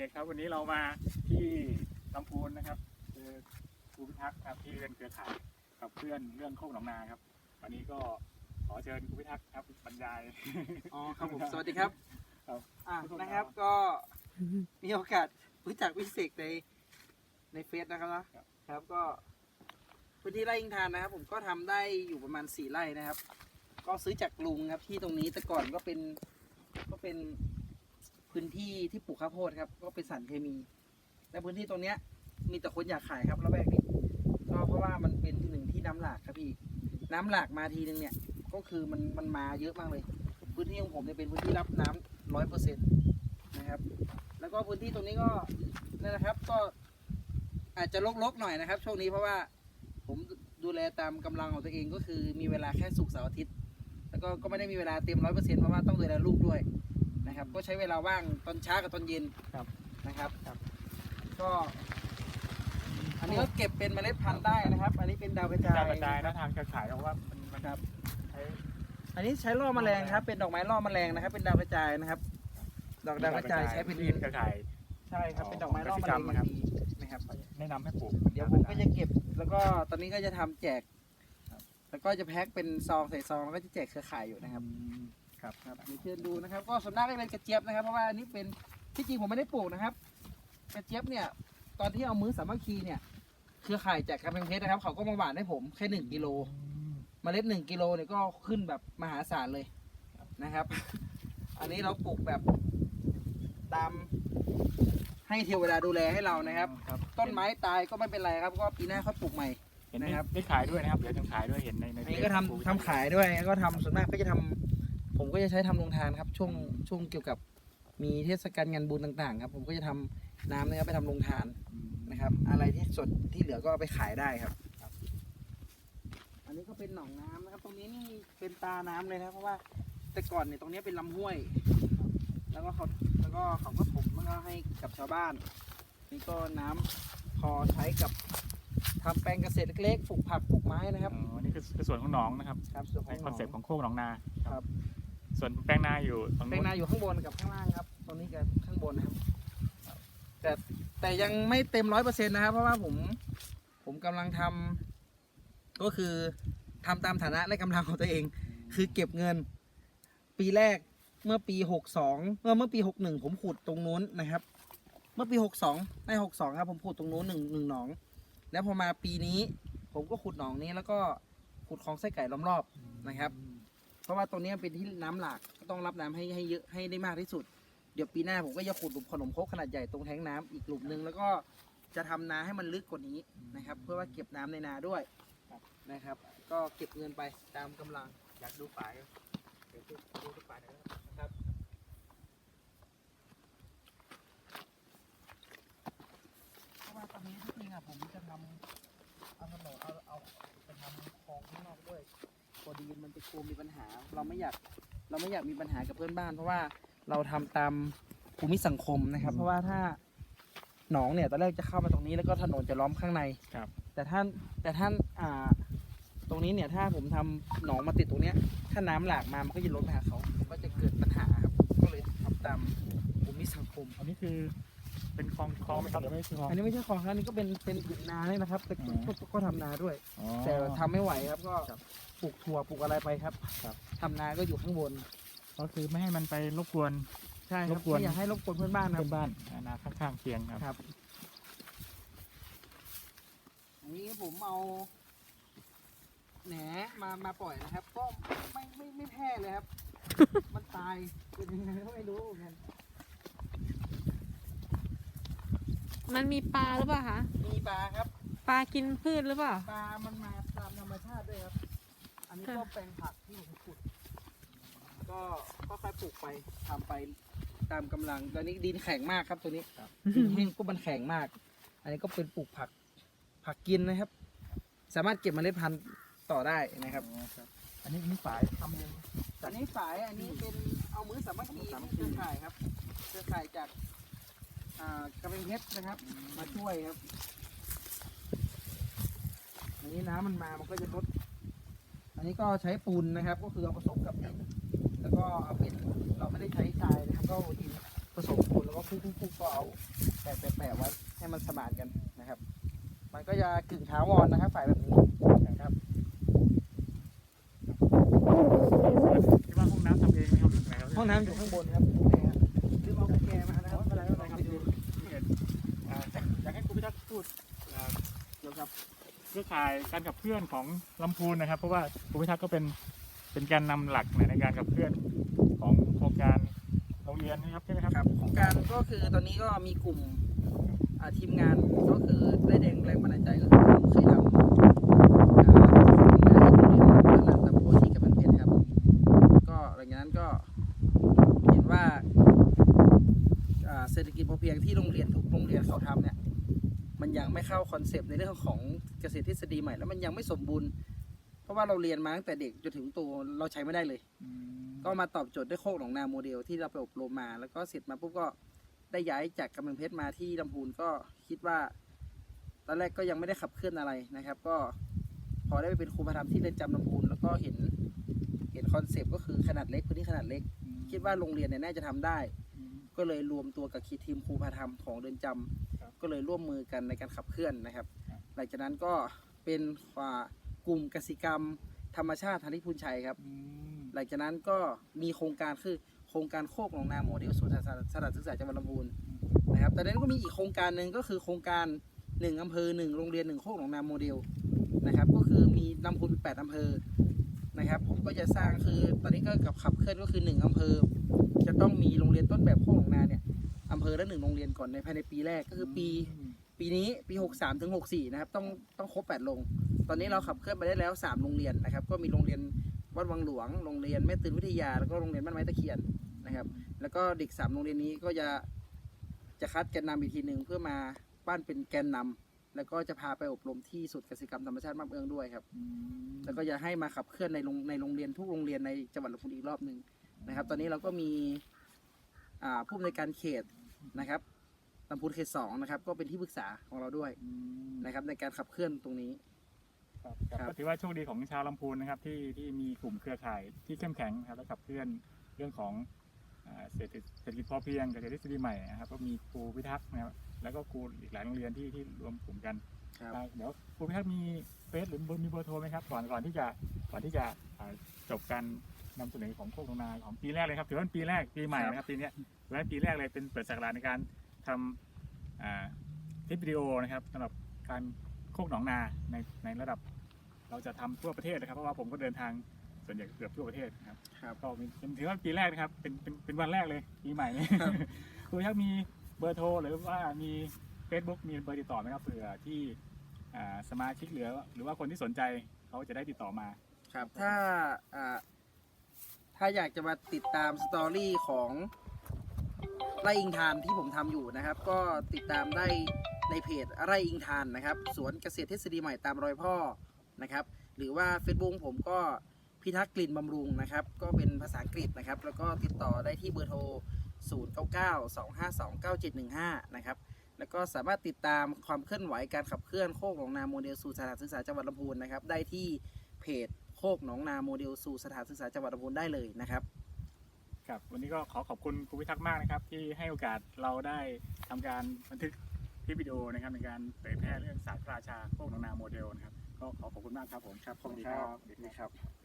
เคครับวันนี้เรามาที่ลำพูนนะครับเจอครูพิทักษ์ครับที่เป็นเครือข่ายกับเพื่อนเรื่องโคกหนองนาครับ วันนี้ก็ขอเชิญครูพิทักษ์ครับบรรยาย อ๋อครับผมสวัสดีครับครับอ่านะครับก็มีโอกาสรู้จักวิเศษในในเฟซนะครับนะครับครับก็พื้นที่ไร่ยิงทานนะครับ ผมก็ทำได้อยู่ประมาณสี่ไร่นะครับ ก็ซื้อจากลุงครับที่ตรงนี้แต่ก่อนก็เป็นก็เป็น พื้นที่ที่ปลูกข้าวโพดครับก็เป็นสารเคมี และพื้นที่ตรงเนี้ยมีแต่คนอยากขายครับระแวกนี้ก็เพราะว่ามันเป็นหนึ่งที่น้ำหลากครับพี่น้ำหลากมาทีนึงเนี่ยก็คือมันมันมาเยอะมากเลย พื้นที่ของผมเนี่ยเป็นพื้นที่รับน้ำร้อยเปอร์เซ็นต์นะครับ แล้วก็พื้นที่ตรงนี้ก็นั่นนะครับก็อาจจะรกๆหน่อยนะครับ ช่วงนี้เพราะว่าผมดูแลตามกำลังของตัวเองก็คือมีเวลาแค่ศุกเสาร์อาทิตย์ แล้วก็ก็ไม่ได้มีเวลาเต็มร้อยเปอร์เซ็นต์เพราะว่าต้องดูแลลูกด้วย นะครับ ก็ใช้เวลาว่างตอนเช้ากับตอนเย็นครับนะครับครับ ก็ อันนี้ก็เก็บเป็นเมล็ดพันธุ์ได้นะครับ อันนี้เป็นดาวกระจายการกระจายนะทางเครือข่ายเพราะว่ามันมันครับ ใช้ อันนี้ใช้ล่อแมลงครับ เป็นดอกไม้ล่อแมลงนะครับ เป็นดาวกระจายนะครับ ดอกดาวกระจายใช้เป็นที่เครือข่าย ใช่ครับ เป็นดอกไม้ล่อแมลงกสิกรรมนะครับดีนะครับ แนะนำให้ปลูกเดี๋ยวผมก็จะเก็บ แล้วก็ตอนนี้ก็จะทำแจก แล้วก็จะแพ็คเป็นซองใส่ซองแล้วก็จะแจกเครือข่ายอยู่นะครับอืม ครับครับเดี๋ยวเชิญดูนะครับ ก็ส่วนมากก็เป็นกระเจี๊ยบนะครับ เพราะว่าอันนี้เป็นที่จริงผมไม่ได้ปลูกนะครับ กระเจี๊ยบเนี่ย ตอนที่เอามื้อสามัคคีเนี่ย เครือข่ายจากกำแพงเพชรนะครับ เขาก็มาหว่านให้ผมแค่หนึ่งกิโลเมล็ดหนึ่งกิโลเนี่ยก็ขึ้นแบบมหาศาลเลยนะครับ อันนี้เราปลูกแบบตามให้เทวดาดูแลให้เรานะครับ ครับต้นไม้ตายก็ไม่เป็นไรครับ ก็ปีหน้าเขาปลูกใหม่ เห็นนะนะคครัรับบได้ขายด้วยนะครับ เดี๋ยวจะขายด้วยเห็นในในอันนี้ก็ทำทำขายด้วยแล้วก็ทำส่วนมากก็จะทำ ผมก็จะใช้ทำโรงทานครับช่วงช่วงเกี่ยวกับมีเทศกาลงานบุญต่างๆ ครับ ผมก็จะทำน้ำนะครับไปทำโรงทานอืมนะครับ อะไรที่สดที่เหลือก็เอาไปขายได้ครับ อันนี้ก็เป็นหนองน้ำนะครับ ตรงนี้นี่เป็นตาน้ำเลยนะครับเพราะว่าแต่ก่อนเนี่ยตรงนี้เป็นลำห้วย แล้วก็เขาแล้วก็เขาก็ถมแล้วก็ให้กับชาวบ้าน นี่ก็น้ำพอใช้กับทำแปลงเกษตรเล็กๆปลูกผักปลูกไม้นะครับอ๋อนี่คือคือส่วนของหนองนะครับครับส่วนขในองคอนเซ็ปต์ของโคกหนองนาครับ ส่วนแปลงนาอยู่ตรงแปลนู้งนนาอยู่ข้างบนกับข้างล่างครับตรงนี้กับข้างบนนะครับ แต่แต่ยังไม่เต็มร้อยเปอร์เซ็นต์นะครับ เพราะว่าผมผมกำลังทำก็คือทำตามฐานะและกำลังของตัวเอง คือเก็บเงิน ปีแรกเมื่อปีหกสองเมื่อเมื่อปีหกหนึ่งผมขุดตรงนู้นนะครับ เมื่อปีหกสองในหกสองครับผมขุดตรงนู้นหนึ่งหนึ่งหนอง แล้วพอมาปีนี้ ผมก็ขุดหนองนี้แล้วก็ขุดคลองไส้ไก่ล้อมรอบนะครับ เพราะว่าตรงนี้เป็นที่น้ำหลากก็ต้องรับน้ำให้ให้เยอะให้ได้มากที่สุด เดี๋ยวปีหน้าผมก็จะขุดหลุมขนมครกขนาดใหญ่ตรงแท้งน้ำอีกหลุมหนึ่งแล้วก็จะทำนาให้มันลึกกว่านี้นะครับ เพื่อว่าเก็บน้ำในนาด้วยนะครับ ก็เก็บเงินไปตามกำลังอยากดูฝายเดี๋ยวดูดูฝายหน่อยนะครับ นะครับเพราะว่าตอนนี้ที่จริงอะผมจะทำเอาถนนเอาเอาไปทำคลองข้างนอกด้วย พอดีมันจะกลัวมีปัญหา เราไม่อยากเราไม่อยากมีปัญหากับเพื่อนบ้าน เพราะว่าเราทำตามภูมิสังคมนะครับ เพราะว่าถ้าหนองเนี่ยตอนแรกจะเข้ามาตรงนี้แล้วก็ถนนจะล้อมข้างในครับ แต่ท่านแต่ท่านอ่า ตรงนี้เนี่ยถ้าผมทำหนองมาติดตรงเนี้ย ถ้าน้ำหลากมามันก็จะล้นไปหาเขาก็จะเกิดปัญหาครับ ก็เลยทำตามภูมิสังคม อันนี้คือ เป็นคลองคลองไหมครับหรือไม่ใช่คลองอันนี้ไม่ใช่ของครับอันนี้ก็เป็นเป็นผืนนาเนี่ยนะครับแต่ก็อ๋อก็ก็ทำนาด้วย อ๋อ แต่ทำไม่ไหวครับก็ครับปลูกถั่วปลูกอะไรไปครับครับ ทำนาก็อยู่ข้างบนก็คือไม่ให้มันไปรบกวน ใช่ครรับบกวน ไม่อยากให้รบกวนเพื่อนบ้านนะคเพื่รัอบนบ้านนาข้างๆเคียงครับ ครับอันนี้ผมเอาแหนมามาปล่อยนะครับ ก็ไม่ไม่ไม่แพร่เลยครับ มันตายเป็นยังไงก็ไม่รู้เห มือนกันมันมีปลาหรือเปล่าคะ มีปลาครับ ปลากินพืชหรือเปล่า ปลา มันมาตามธรรมชาติด้วยครับ อันนี้ก็ค่ะแปลงผักที่ผมขุด ก็ค่อยๆปลูกไปทำไปตามกำลัง ตอนนี้ดินแข็งมากครับตัวนี้ดินแห้งก็มันแข็งมาก อันนี้ก็เป็นปลูกผัก ผักกินนะครับ สามารถเก็บเมล็ดพันธุ์ต่อได้นะครับอ๋อครับอันนี้อันนี้ฝายทำเอง อันนี้ฝาย อันนี้เป็นเอามือสามัคคีสามัคคีเครือข่ายครับ เครือข่ายจากอ่ากระเบงเพชรนะครับ มาช่วยครับอันนี้น้ำมันมามันก็จะลดอันนี้ก็ใช้ปูนนะครับ ก็คือเอาผสมกับดินแล้วก็เอาเป็นเราไม่ได้ใช้ทรายนะครับก็เอาดินผสมปูนแล้วก็ทุกๆก็เอาแปะแปะแปะไว้ให้มันสมานกันนะครับ มันก็จะกึ่งถาวรนะครับฝ่ายแบบนี้นะครับที่ว่าห้องน้ำทำเองไหมครับหรือไงครับห้องน้ำอยู่ข้างบนครับ เครือข่ายการขับเคลื่อนของลำพูนนะครับ เพราะว่าคุณพิทักษ์ก็เป็นเป็นการนำหลักในการขับเคลื่อนของโครงการโรงเรียนนะครับใช่ไหมครับโครงการก็คือตอนนี้ก็มีกลุ่มทีมงานก็คือได้แรงแรงบันดาลใจก็คือเคยทำอ่าของในโรงเรียนบ้านหลานตะโพที่กำแพงเพชรครับก็หลังจากนั้นก็เห็นว่าเศรษฐกิจพอเพียงที่โรงเรียนทุกโรงเรียนเขาทำเนี่ยมันยังไม่เข้าคอนเซปต์ในเรื่องของ เกษตรทฤษฎีใหม่แล้วมันยังไม่สมบูรณ์ เพราะว่าเราเรียนมาตั้งแต่เด็กจนถึงโตเราใช้ไม่ได้เลยอืมก็มาตอบโจทย์ด้วยโคกหนองนาโมเดลที่เราไปอบรมมา แล้วก็เสร็จมาปุ๊บก็ได้ย้ายจากกำแพงเพชรมาที่ลำพูนก็คิดว่า ตอนแรกก็ยังไม่ได้ขับเคลื่อนอะไรนะครับ ก็พอได้ไปเป็นครูประจำที่เรือนจำลำพูนแล้วก็เห็นเห็นคอนเซปต์ก็คือขนาดเล็กพื้นที่ขนาดเล็ก คิดว่าโรงเรียนเนี่ยน่าจะทำได้อืมก็เลยรวมตัวกับคีทีมครูพาธรรมของเรือนจำครับก็เลยร่วมมือกันในการขับเคลื่อนนะครับครับ หลังจากนั้นก็เป็นอ่ากลุ่มกสิกรรม ธรรมชาติทันทิพูนชัยครับอืมหลังจากนั้นก็มีโครงการคือโครงการโคกหนองนาโมเดลศูนย์สถานศึกษาจังหวัดลำพูนนะครับแต่นั้นก็มีอีกโครงการหนึ่งก็คือโครงการหนึ่งอำเภอหนึ่งโรงเรียนหนึ่งโคกหนองนาโมเดลนะครับ ก็คือมีลำพูนมีแปดอำเภอนะครับ ผมก็จะสร้างคือตอนนี้ก็กับขับเคลื่อนก็คือหนึ่งอำเภอ จะต้องมีโรงเรียนต้นแบบโคกหนองนาเนี่ยอำเภอละหนึ่งโรงเรียนก่อนในภายในปีแรกก็คือปี ปีนี้ปี 63 ถึง 64 นะครับ ต้องต้องครบ 8 ลง ตอนนี้เราขับเคลื่อนไปได้แล้ว 3 โรงเรียนนะครับ ก็มีโรงเรียนวัดวังหลวง โรงเรียนแม่ตื่นวิทยา แล้วก็โรงเรียนบ้านไม้ตะเคียนนะครับ แล้วก็เด็ก 3 โรงเรียนนี้ก็จะจะคัดแกนนำอีกทีหนึ่งเพื่อมาปั้นเป็นแกนนำแล้วก็จะพาไปอบรมที่ศูนย์กสิกรรมธรรมชาติมาบเอืองด้วยครับอืมแล้วก็จะให้มาขับเคลื่อนในโรงในโรงเรียนทุกโรงเรียนในจังหวัดลำพูนอีกรอบหนึ่งนะครับ ตอนนี้เราก็มีอ่าผู้อำนวยการเขตนะครับ ลำพูนเขตสองนะครับก็เป็นที่ปรึกษาของเราด้วยอืมนะครับ ในการขับเคลื่อนตรงนี้ ครับครับก็ถือว่าโชคดีของชาวลำพูนนะครับที่ที่มีกลุ่มเครือข่ายที่เข้มแข็งนะครับและขับเคลื่อนเรื่องของอ่าเศรษฐกิจเศรษฐกิจพอเพียงกับเศรษฐกิจทฤษฎีใหม่นะครับก็มีครูพิทักษ์นะครับแล้วก็ครูอีกหลายโรงเรียนที่ที่รวมกลุ่มกันครับ อ่าเดี๋ยวครูพิทักษ์มีเฟซหรือมีเบอร์โทรไหมครับก่อนก่อนที่จะก่อนที่จะอ่าจบการนำเสนอของโคกทองนาของปีแรกเลยครับถือว่าเป็นปีแรกปีใหม่นะครับปีเนี้ยถือว่าเป็นปีแรกเลยเป็นเปิดสักราชในการ ทำอ่าคลิปวิดีโอนะครับสำหรับการโคกหนองนาในในระดับ เราจะทำทั่วประเทศนะครับ เพราะว่าผมก็เดินทางส่วนใหญ่เกือบทั่วประเทศนะครับครับก็เป็นเป็นถือว่าปีแรกนะครับ เป็นเป็นเป็นวันแรกเลยปีใหม่นี้ครับคุณถ้ามีเบอร์โทรหรือว่ามี Facebook มีเบอร์ติดต่อไหมครับเผื่อที่อ่าสมาชิกเหลือ หรือว่าคนที่สนใจเขาจะได้ติดต่อมา ครับ ถ้าอ่าถ้าอยากจะมาติดตามสตอรี่ของ ไร่อิงทานที่ผมทำอยู่นะครับ ก็ติดตามได้ในเพจไร่อิงทานนะครับ สวนเกษตรทฤษฎีใหม่ตามรอยพ่อนะครับ หรือว่า Facebook ผมก็พิทักษ์กลิ่นบำรุงนะครับ ก็เป็นภาษาอังกฤษนะครับ แล้วก็ติดต่อได้ที่เบอร์โทร 0 9 9 2 5 2 9 7 1 5 นะครับ แล้วก็สามารถติดตามความเคลื่อนไหวการขับเคลื่อนโคกหนองนาโมเดลสู่สถานศึกษาจังหวัดลำพูนนะครับ ได้ที่เพจโคกหนองนาโมเดลสู่สถานศึกษาจังหวัดลำพูนได้เลยนะครับ ครับวันนี้ก็ขอขอบคุณครูพิทักษ์มากนะครับ ที่ให้โอกาสเราได้ทำการบันทึกคลิปวิดีโอนะครับในการเผยแพร่เรื่องศาสตร์พระราชาโคกหนองนาโมเดลนะครับก็ขอขอบคุณมากครับผมครับขอบคุณครับสวัสดีครับ